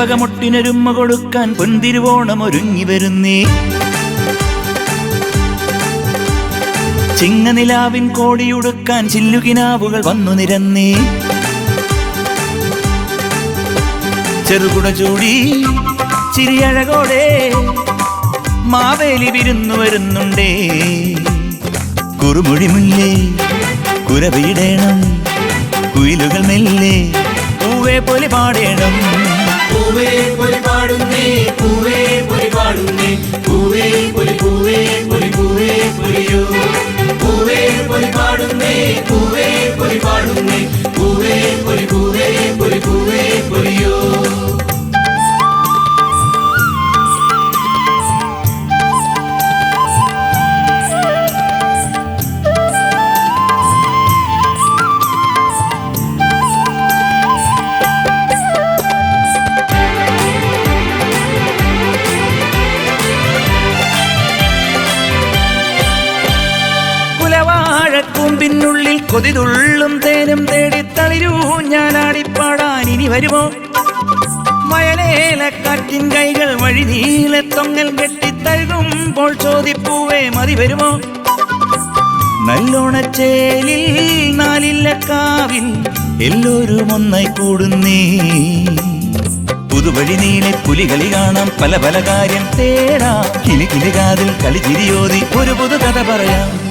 ചെമ്പകമൊട്ടിനൊരുമ്മ കൊടുക്കാൻ പൊന്തിരുവോണം ഒരുങ്ങി വരുന്നേ. ചിങ്ങനിലാവിൻ കോടിയുടുക്കാൻ ചില്ലുകിനാവുകൾ വന്നു നിരന്നേ. ചെറുകുട ചൂടി ചിരിയഴകോടെ മാവേലി വിരുന്നു വരുന്നുണ്ടേ. കുറുമൊഴി മുല്ലേ കുരവീടേണം കുയിലുകൾ മെല്ലേ പൂവേ പൊലി പാടേണം. പൂവേ പൊലി പാടുന്നേ പൂവേ പൊലി പാടുന്നേ. പൂവേ പൊലി പൂവേ പൊലി പൂവേ പൊലിയോ പൂവേ പൊലി പാടുന്നേ പൂവേ പൊലി പാടുന്നേ. പൂവേ പൊലി പൂവേ പൊലി പൂവേ പൊലിയോ കൊതിതുള്ളും തേനും തേടി തളിരൂ. ഞാനാടിപ്പാടാൻ ഇനി വരുമോ? വയലേലക്കാറ്റിൻ കൈകൾ വഴി നീലത്തൊങ്ങൽ കെട്ടിത്തഴുകുമ്പോൾ ചോദിപ്പൂവേ മതി വരുമോ? നല്ലോണച്ചേലിൽ നാലില്ലക്കാവിൽ എല്ലാവരും ഒന്നായി കൂടുന്നേ. പുതുവഴി നീലെ പുലികളി കാണാം. പല പല കാര്യം തേടാം. കിളി കിളി കാതിൽ കളി ചിരിയോതി ഒരു പുതു കഥ പറയാം.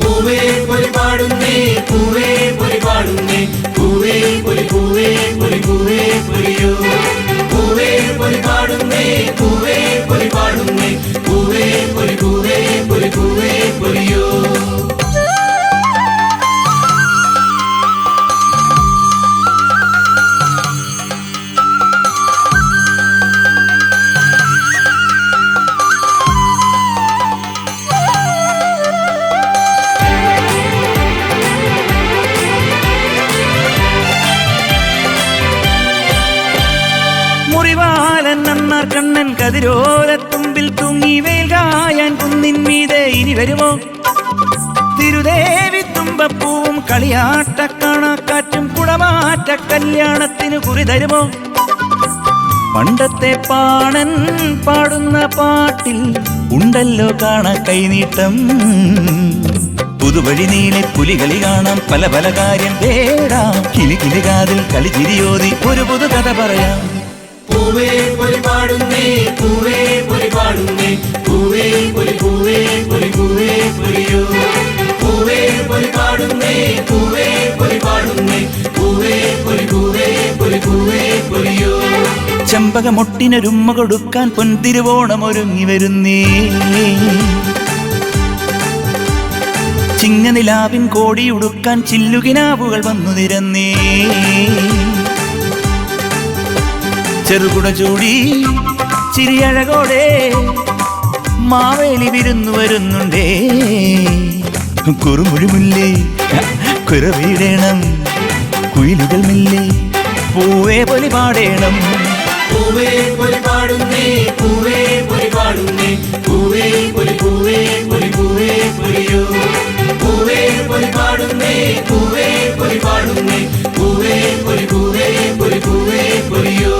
പൂവേ പൊലി പാടുന്നേ പൂവേ പൊലി പാടുന്നേ പൂവേ പൊലി പൂവേ പൊലി പൂവേ പൊലിയോ പൂവേ പൊലി പാടുന്നേ പൂവേ പൊലി പാടുന്നേ പൂവേ പൊലി പൂവേ പൊലി പൂവേ പൊലിയോ കതിരോലത്തുമ്പിൽ തൂങ്ങി വേൽകായാൻ കുന്നിൻ മീതെ ഇനി വരുമോ? തിരുദേവി തുമ്പപ്പൂവും കളിയാട്ട കാണാക്കാറ്റും കുടമാറ്റ കല്യാണത്തിന് കുറി തരുമോ? പണ്ടത്തെ പാണൻ പാടുന്ന പാട്ടിൽ ഉണ്ടല്ലോ കാണ കൈനീട്ടം. പുതുവഴി നീലെ പുലികളി കാണാം പല പല കാര്യം. തേടാം കിളി കിളി കാതിൽ കളി ചിരിയോതി ഒരു പുതു കഥ പറയാം. പൂവേ പൊലി പാടുന്നേ പൂവേ പൊലി പാടുന്നേ പൂവേ പൊലി പൂവേ പൊലി പൂവേ പൊലിയോ പൂവേ പൊലി പാടുന്നേ പൂവേ പൊലി പാടുന്നേ പൂവേ പൊലി പൂവേ പൊലി പൂവേ പൊലിയോ ചമ്പകമൊട്ടിനൊരുമ്മ കൊടുക്കാൻ പൊന്തിരുവോണം ഒരുങ്ങി വരുന്നേ. ചിങ്ങനിലാവിൻ കോടിയുടുക്കാൻ ചില്ലുകിനാവുകൾ വന്നു നിരന്നേ. ചെറുകുട ചൂടി ചിരിയഴകോടെ മാവേലി വിരുന്നു വരുന്നുണ്ടേ. കുറുമുഴുമുല്ലേ കുറവീടേണം കുയിലുകൾ മില്ലേ പൂവേ പൊലി പാടേണം. പൂവേ പൊലി പാടുന്നേ പൂവേ പൊലി പാടുന്നേ പൂവേ പൊലി പൂവേ പൊലി പൂവേ പൊലിയോ. പൂവേ പൊലി പാടുന്നേ പൂവേ പൊലി പാടുന്നേ പൂവേ പൊലി പൂവേ പൊലി പൂവേ പൊലിയോ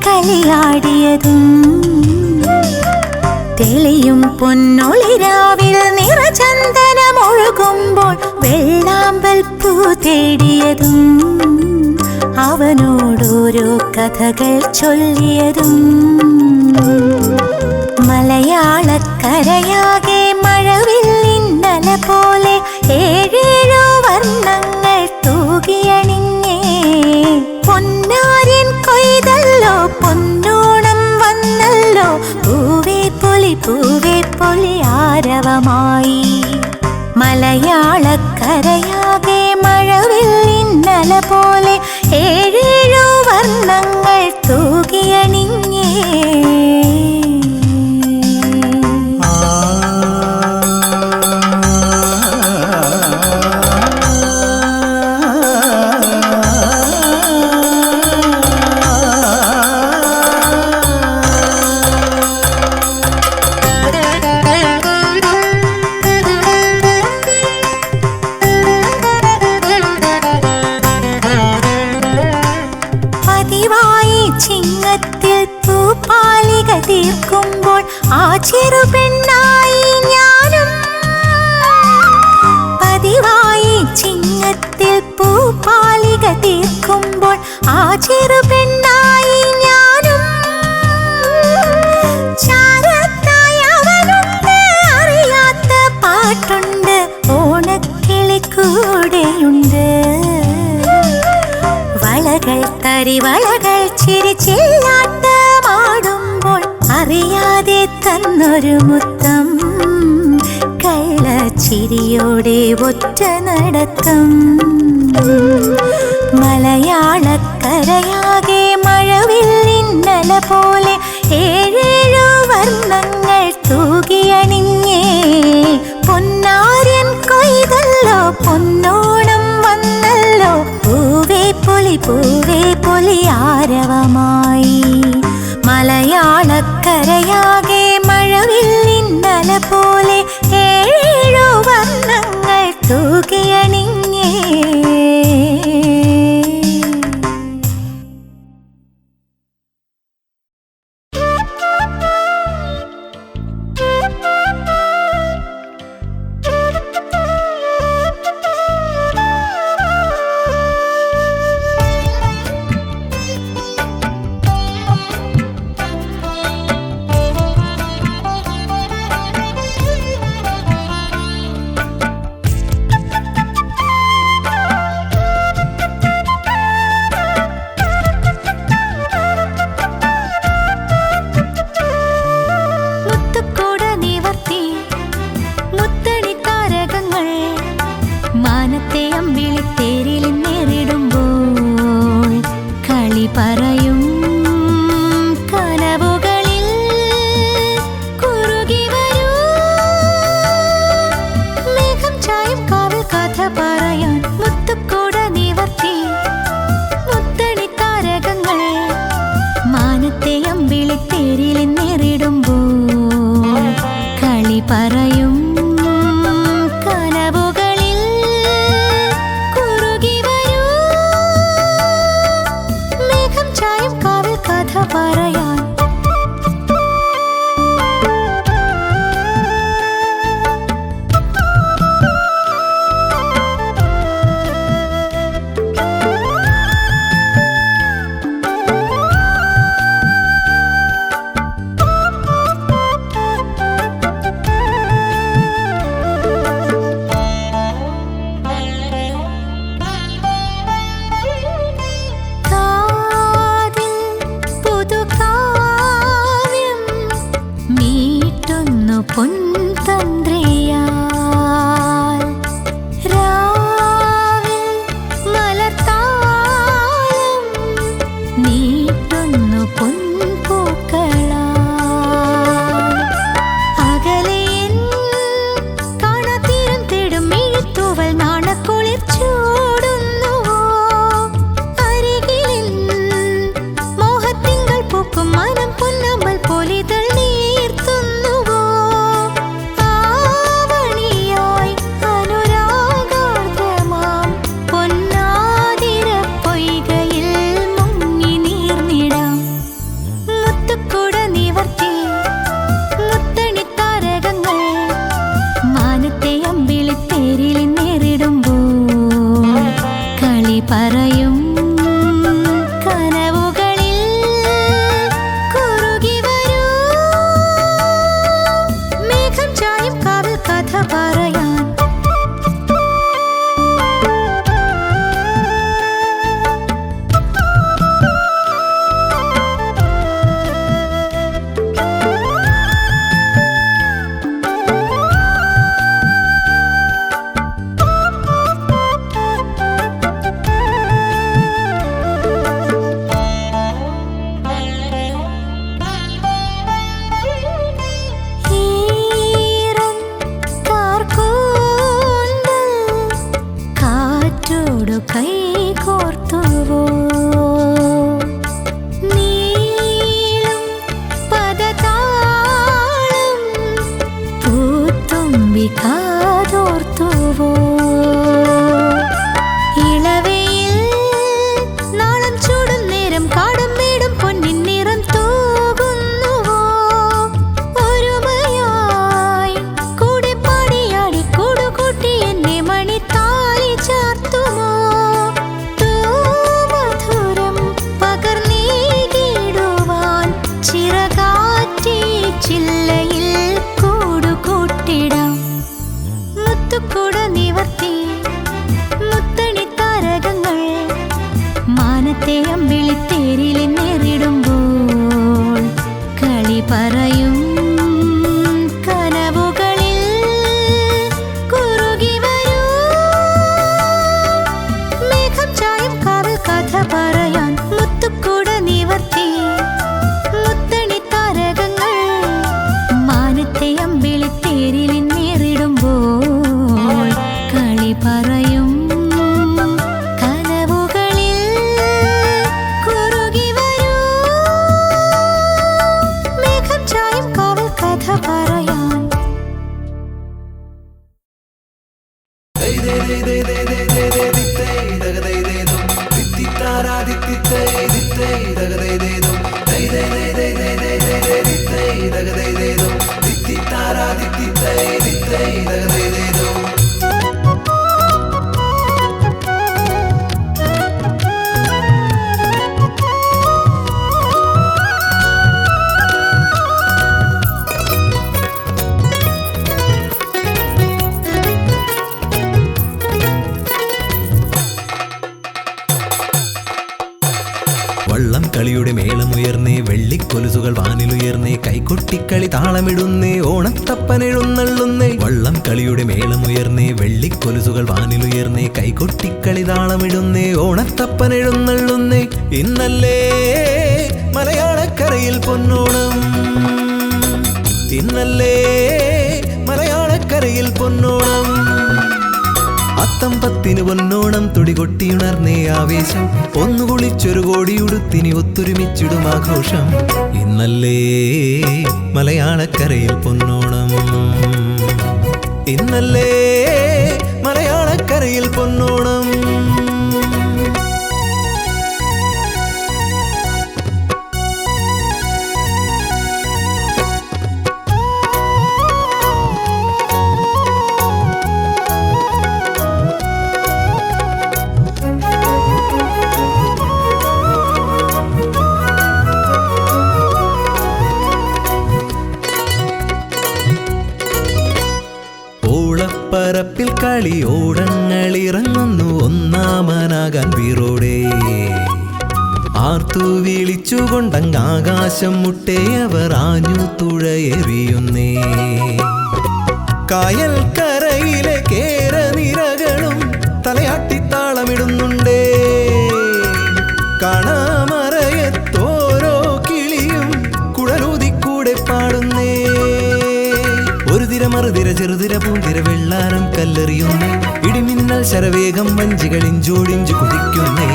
കുമ്മാട്ടിക്കളിയാടിയതും തെളിയും പൊന്നൊളിരാവിൽ നിറചന്ദനമൊഴുകുമ്പോൾ വെള്ളാമ്പൽ പൂ തേടിയതും. അവനോടോരോ കഥകൾ ചൊല്ലിയതും. മലയാളക്കരയാകെ മഴവില്ലിന്നല പോലെ ഏഴേഴോ വർണങ്ങൾ വന്നല്ലോ പൂവേ പൊലി പൂവേ പൊലി ആരവമായി. മലയാളക്കരയാകെ മഴവിൽ ഇന്നല പോലെ ഏഴേഴോ വർണങ്ങൾ തൂകിയണിഞ്ഞേ. കള്ളച്ചിരിയോടെ ഒറ്റ നടത്തം മലയാളക്കരയാകെ മഴവിൽ ഇന്നല പോലെ ഏഴേഴോ വർണങ്ങൾ തൂകിയണിഞ്ഞേ. പൊന്നാര്യൻ കൊയ്തല്ലോ പൊന്നോണം വന്നല്ലോ. പൂവേ പൊലി പൂവേ പൊലി ആരവമായി. മലയാളക്കരയാകെ മഴവിൽ ഇന്നല പോലെ വർണങ്ങൾ ചില്ലയിൽ കൂടുകൂട്ടിടാം. മുത്തുക്കുട നിവർത്തി വള്ളം പൊന്നോണം. അത്തം പത്തിന് പൊന്നോണം തുടികൊട്ടിയുണർന്നേ ആവേശം. ഒന്നു കുളിച്ചൊരു കോടിയുടുത്തിനി ഒത്തൊരുമിച്ചിടും ആഘോഷം. ഇന്നല്ലേ മലയാളക്കരയിൽ പൊന്നോണം. ഇന്നല്ലേ മലയാളക്കരയിൽ പൊന്നോണം. ഓളപ്പരപ്പിൽ കളി ഓടങ്ങളിറങ്ങുന്നു ഒന്നാമനാകാൻ വീറോടെ. ആർത്തു വിളിച്ചുകൊണ്ടങ്ങ് ആകാശം മുട്ടേ അവർ ആഞ്ഞു തുഴയെറിയുന്നേ. കായൽ കരയിലെ ഒരു തിര മറുതിര ചെറുതിര പൂന്തിര വെള്ളാരം കല്ലെറിയുന്നു. ഇടിമിന്നൽ ശരവേഗം വഞ്ചികളിഞ്ചോടിഞ്ചു കുതിക്കുന്നേ.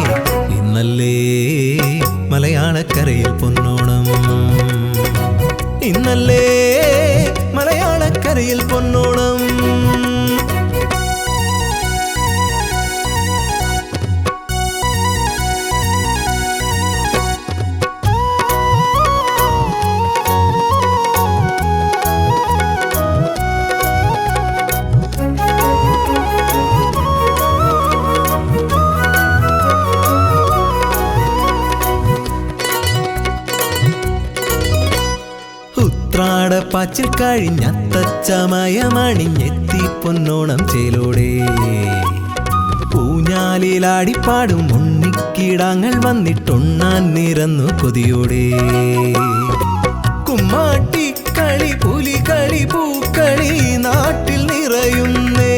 ഇന്നല്ലേ മലയാളക്കരയിൽ പൊന്നോണം. ഇന്നല്ലേ മലയാളക്കരയിൽ പൊന്നോണം. ഉത്രാടപ്പാച്ചിൽ കഴിഞ്ഞത്തച്ചമയമണിഞ്ഞെത്തി പൊന്നോണം ചേലോടെ. ഊഞ്ഞാലിലാടിപ്പാടും ഉണ്ണിക്കിടാങ്ങൾ വന്നിട്ടുണ്ണാൻ നിറന്നു കൊതിയോടെ. കുമ്മാട്ടിക്കളി പുലികളി പൂക്കളി നാട്ടിൽ നിറയുന്നേ.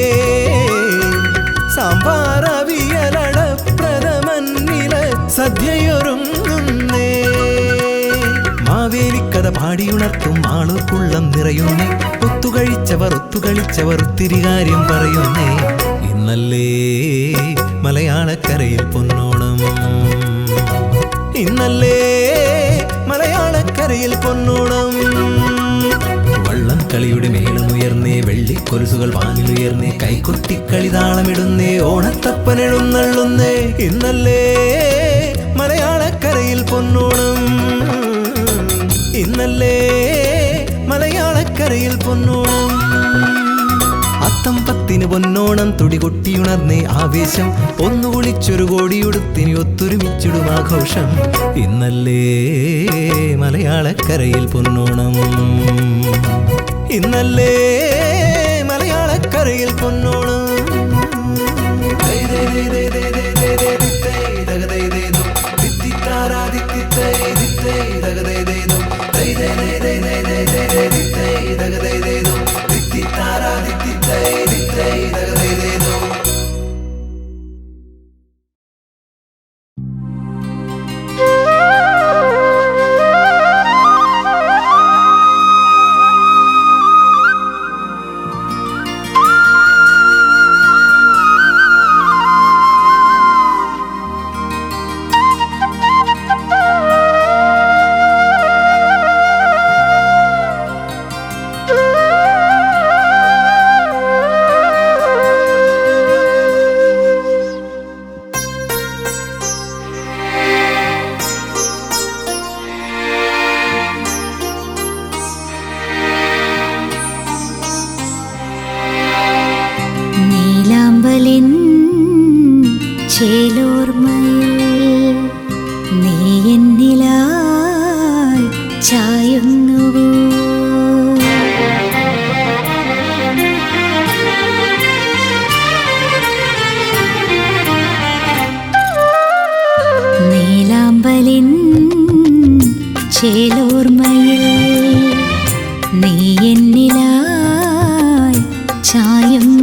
സാമ്പാറവിയലട പ്രഥമന്നില സദ്യയൊരുങ്ങുന്നേ മാവേലിക്കഥ പാടിയുണർത്തും ആളുക്കുള്ളം നിറയുന്നേ. ഒത്തുകഴിച്ചവർ ഒത്തുകളിച്ചവർ ഒത്തിരി കാര്യം പറയുന്നേ. ഇന്ന് ഇന്നല്ലേ മലയാളക്കരയിൽ പൊന്നോണം. ഇന്നല്ലേ മലയാളക്കരയിൽ പൊന്നോണം. വള്ളം കളിയുടെ മേളമുയർന്നേ വെള്ളിക്കൊലുസുകൾ വാങ്ങിലുയർന്നേ കൈകൊട്ടിക്കളി താളമിടുന്നേ ഓണത്തപ്പനെഴുന്നള്ളുന്നേ. ഇന്നല്ലേ പൊന്നോണം. അത്തം പത്തിന് പൊന്നോണം തുടികൊട്ടിയുണർന്നേ ആവേശം. ഒന്നു കുളിച്ചൊരു കോടിയുടുത്തിനി ഒത്തൊരുമിച്ചിടും ആഘോഷം. ഇന്നല്ലേ മലയാളക്കരയിൽ പൊന്നോണം. ഇന്നല്ലേ മലയാളക്കരയിൽ പൊന്നോണം. കണ്ണിലായി ചായം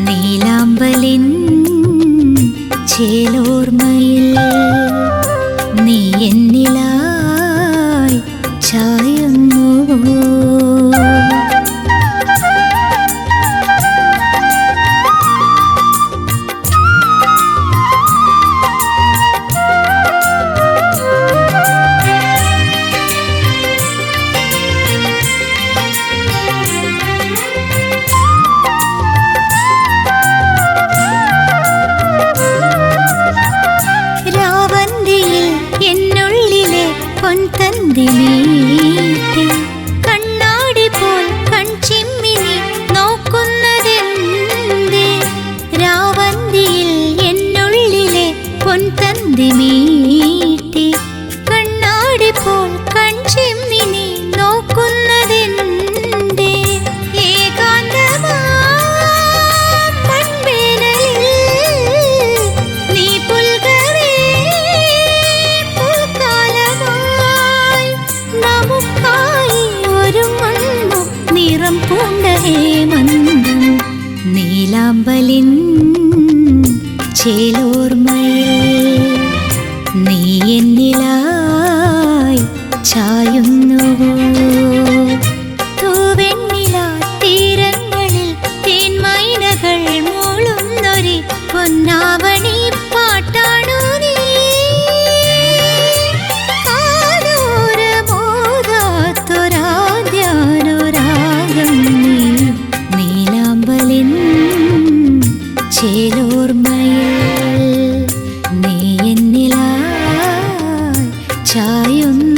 നീലാമ്പലിൻ ചേലോർമയിൽ ചായുന്ന